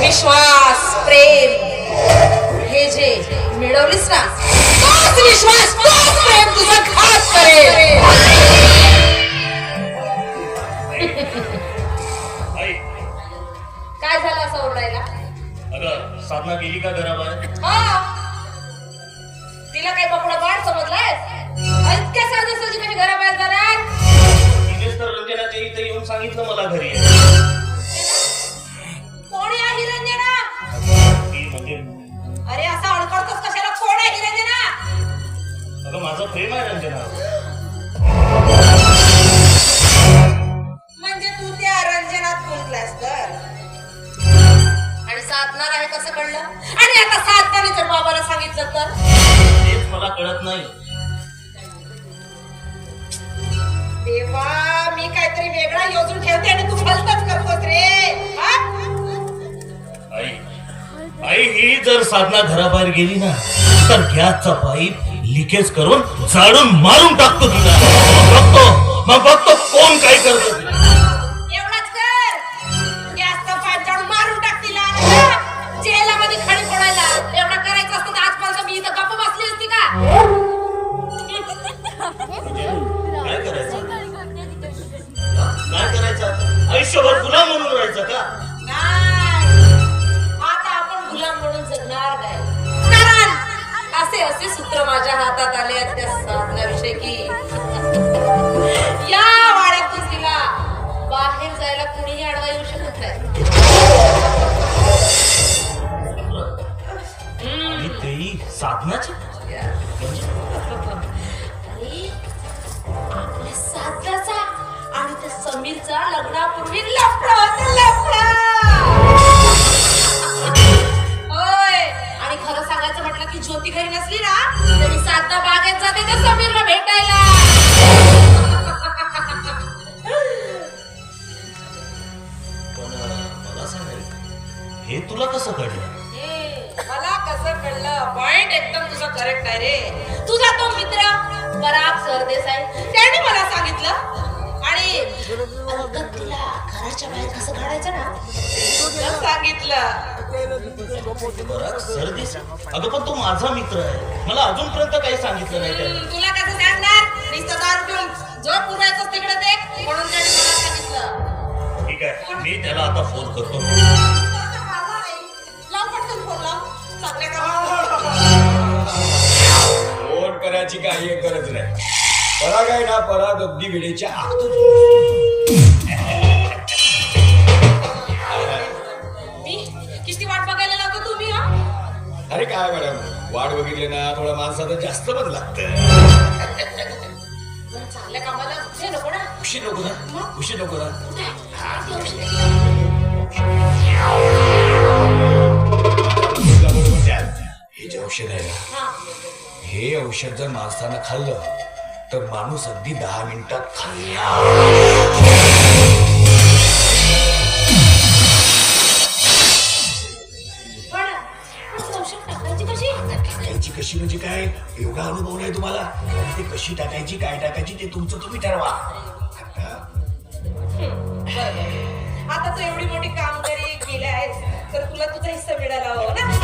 विश्वास प्रेम हे जे मिळवलीस ना तोच विश्वास तोच प्रेम तुझा घात करेल. काय झालं असं ओरडायला? अगं साधना गेली का घराबाहेर? हा. तिला काही बकुडा बाळ समजलाय इतक्या सहजासहजी कशी घराबाहेर जाणार? तिथेच तर रंजनाच्या इथे येऊन सांगितलं मला घरी. कोणी आहे रंजना ती म्हणजे अरे असा अडकडतोस कशाला? कोण आहे रंजना अगं माझं प्रेम आहे रंजना. साधना घराबाहेर गेली ना तर गॅसचा पाईप लिकेज करून जाळून मारून टाकतो तिला. बघतो मग बघतो कोण काय करतो. साधनाविषयी की या वाड्यातून तिला बाहेर जायला कुणीही अडवा येऊ शकत नाही. आणि तेही साधनाची? अरे, आपल्या साधनाचा आणि त्या समीरचा लग्नापूर्वी लफडा होता लफडा! होय. आणि खरं सांगायचं म्हटलं की ज्योती घरी नसली ना तर साधना बागेत जाते त्या समीरला हे तुला कसं कळलं? मला कसं कळलं? पॉइंट एकदम तुझा करेक्ट आहे रे. तुझा तो मित्र पराग सरदेसाई त्याने मला सांगितलं. आणि अलगद तिला घराच्या बाहेर कसं काढायचं ना? तुला सांगितलं. बरं सर्दीस अगं पण तो माझा मित्र आहे. मला अजूनपर्यंत काही सांगितलं नाही त्याने. हम्म, तुला कसं सांगणार? नुसतं दारू पिऊन जो पुरायचं तिकडे दे म्हणून त्याने मला सांगितलं. ठीक आहे. मी त्याला आता फोन करतो. फोन करायची काही गरज नाही. पराग आहे ना पराग अगदी वेळेच्या आत किती वाट बघायला लागतो तुम्ही हा? अरे काय मॅडम वाट बघितली ना थोडं माणसाचं जास्त पण लागतं. चांगल्या कामाला हे नको ना. खुशी नको ना? खुशी नको ना? हे औषध जर माणसानं खाल्लं तर माणूस अगदी दहा मिनिटात खाल्ला. कशी? म्हणजे काय? एवढा अनुभव नाही तुम्हाला? ते कशी टाकायची काय टाकायची ते तुमचं तुम्ही ठरवा. आता तू एवढी मोठी कामगिरी केली आहेस तर तुला तुझा हिस्सा मिळाला हवा ना?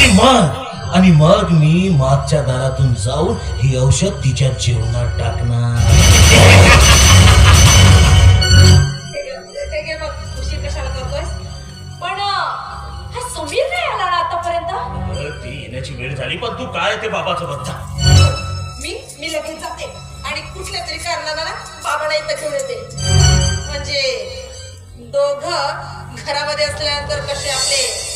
आणि मग? आणि मग मी मागच्या दारातून जाऊन ही औषध तिच्या जेवणात टाकणार. वेळ झाली पण तू काय ते बाबाचं बघता मी मी लगेच जाते. आणि कुठल्या तरी कारणाला बाबाला इथं घेऊन येते. म्हणजे दोघ घरामध्ये असल्यानंतर कसे आपले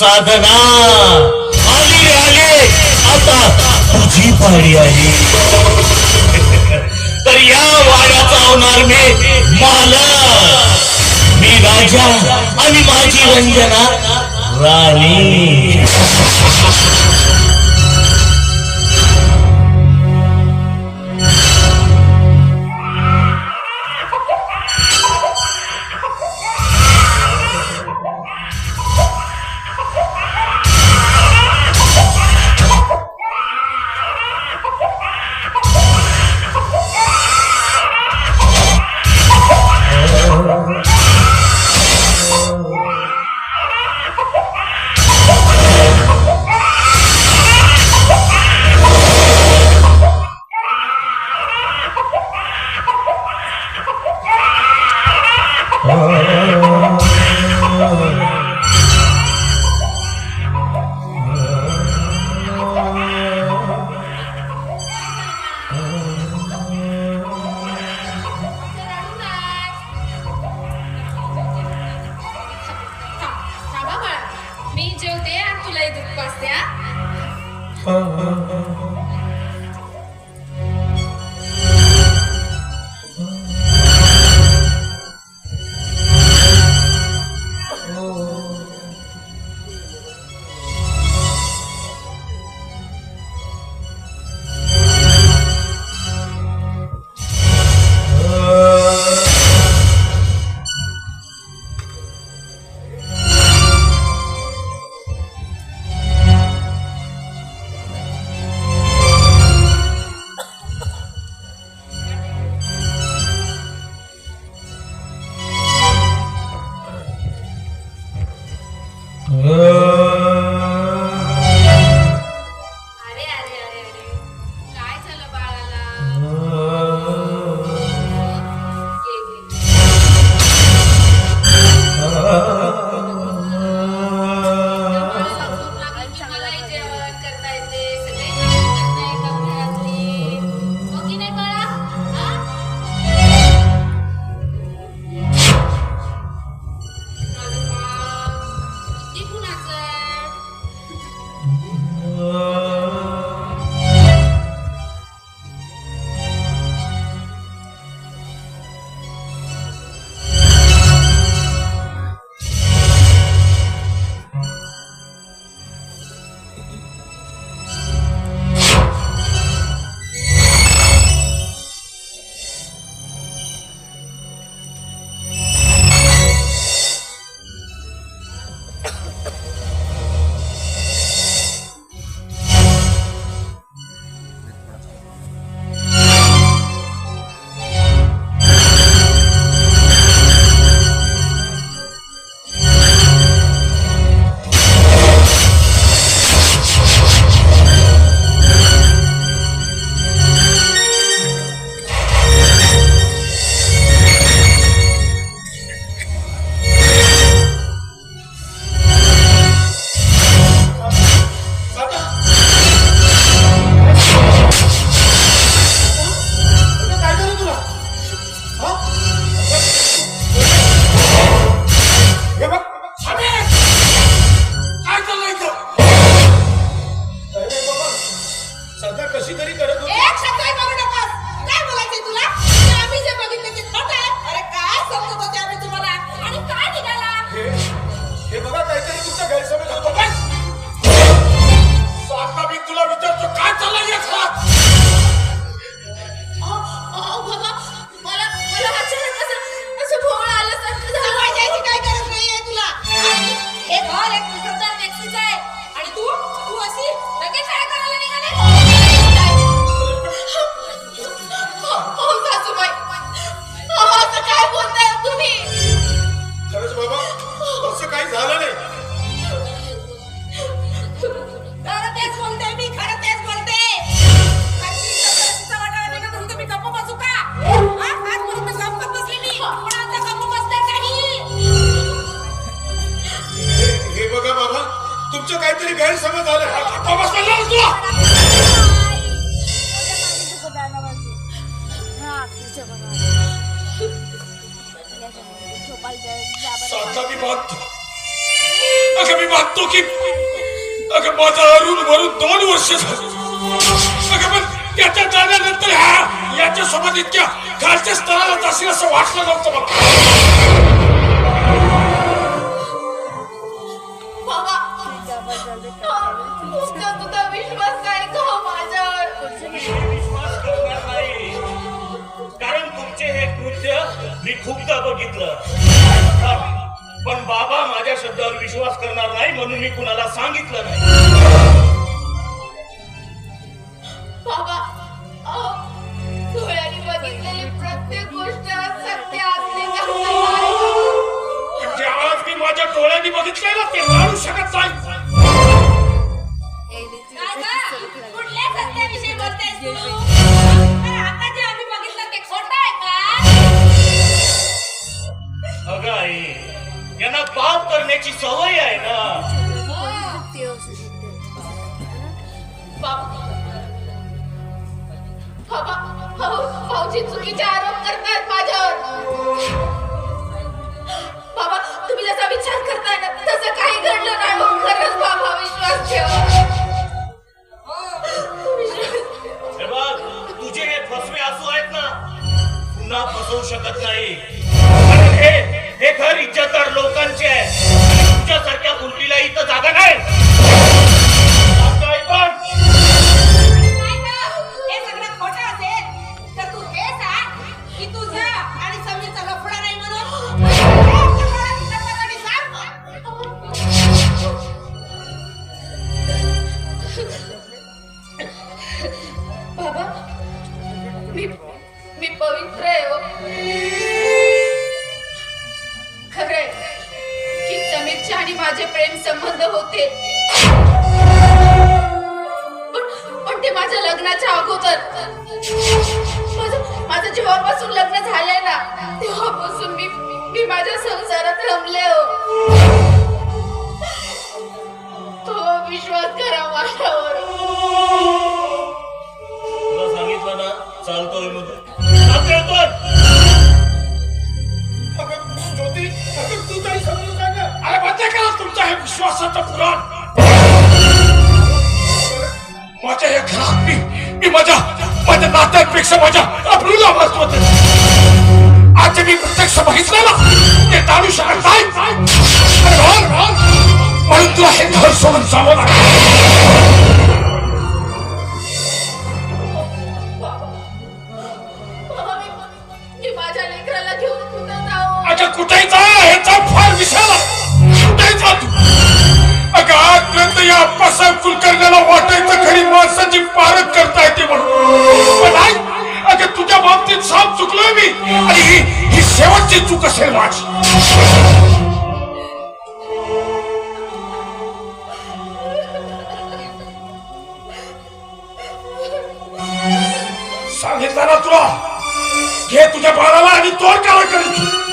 साधना आली आले. आता तुझी पाहिली आहे. तर या वाड्याचा होणार मी मालक. రాణి రాజా అని మాజీ వంజన రాణి. や त्याच्या जाण्यानंतर ह्या याच्या सोबत इतक्या खालच्या स्तराला जाशील असं वाटलं नव्हतं मला. बाबा तुमचा तुझा विश्वास काय का हो माझ्यावर? विश्वास करणार नाही. कारण तुमचे हे कृत्य मी खूपदा बघितलं. पण बाबा माझ्या शब्दावर विश्वास करणार नाही म्हणून मी कुणाला सांगितलं नाही. बाबा अहो, डोळ्यांनी बघितलेली प्रत्येक गोष्ट सत्य असते का? नाही? जे आज मी माझ्या डोळ्यांनी बघितलंय ना ते मारू शकत नाही. कुठल्या सत्याविषयी बोलतेस तू? अरे आता जे आम्ही बघितलं ते खोटं आहे का? अगं आई यांना पाप करण्याची सवय आहे ना. भाऊजी चुकीचे आरोप करतायत माझ्यावर. बाबा तुम्ही जसा विचार करताय ना तसं काही घडलं नाही हो. खरंच बाबा विश्वास ठेवा. बघ तुझे हे फसवे असू आहेत ना पुन्हा फसवू शकत नाही. हे हे घर इज्जतदार लोकांचे आहे. तुमच्यासारख्या तुझ्यासारख्या इथं जागा नाही. कुठायचा ह्याचा फार विषाला सुटायचा तू? अगं आजपर्यंत या अप्पासाहेब कुलकर्ण्याला वाटायचं खरी माणसाची पारख करता येते म्हणून. पण नाही अगं तुझ्या बाबतीत साप चुकलोय मी. आणि ही ही शेवटची चूक असेल माझी. सांगितलं ना तुला? घे तुझ्या बाळाला आणि तोर काळा करीत.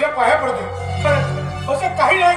तुझ्या पाया पडतो असं काही नाही